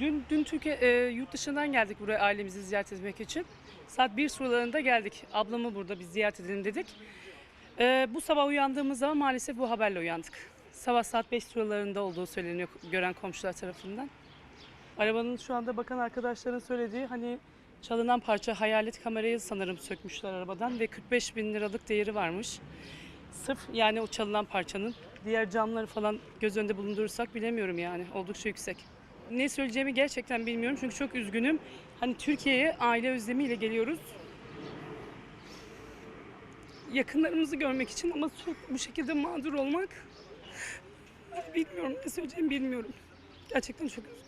Dün dün Türkiye e, yurt dışından geldik buraya ailemizi ziyaret etmek için. Saat 1 sularında geldik. Ablamı burada biz ziyaret edelim dedik. E, bu sabah uyandığımız zaman maalesef bu haberle uyandık. Sabah saat 5 sularında olduğu söyleniyor gören komşular tarafından. Arabanın şu anda bakan arkadaşların söylediği hani çalınan parça hayalet kamerayı sanırım sökmüşler arabadan ve 45 bin liralık değeri varmış. Sırf yani o çalınan parçanın diğer camları falan göz önünde bulundurursak bilemiyorum yani oldukça yüksek. Ne söyleyeceğimi gerçekten bilmiyorum çünkü çok üzgünüm. Hani Türkiye'ye aile özlemiyle geliyoruz. Yakınlarımızı görmek için ama bu şekilde mağdur olmak bilmiyorum ne söyleyeceğimi bilmiyorum. Gerçekten çok üzgünüm.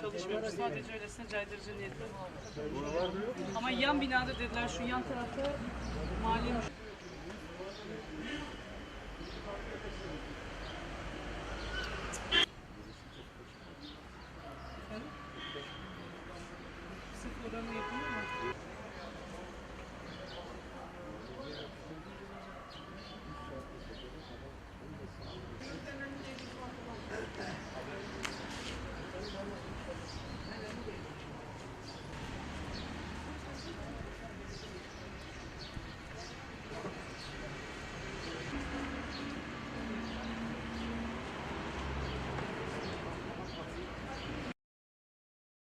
Çalışmıyoruz sadece öylesine caydırıcı niyetle. Ama yan binada dediler şu yan tarafta maliye Thank you.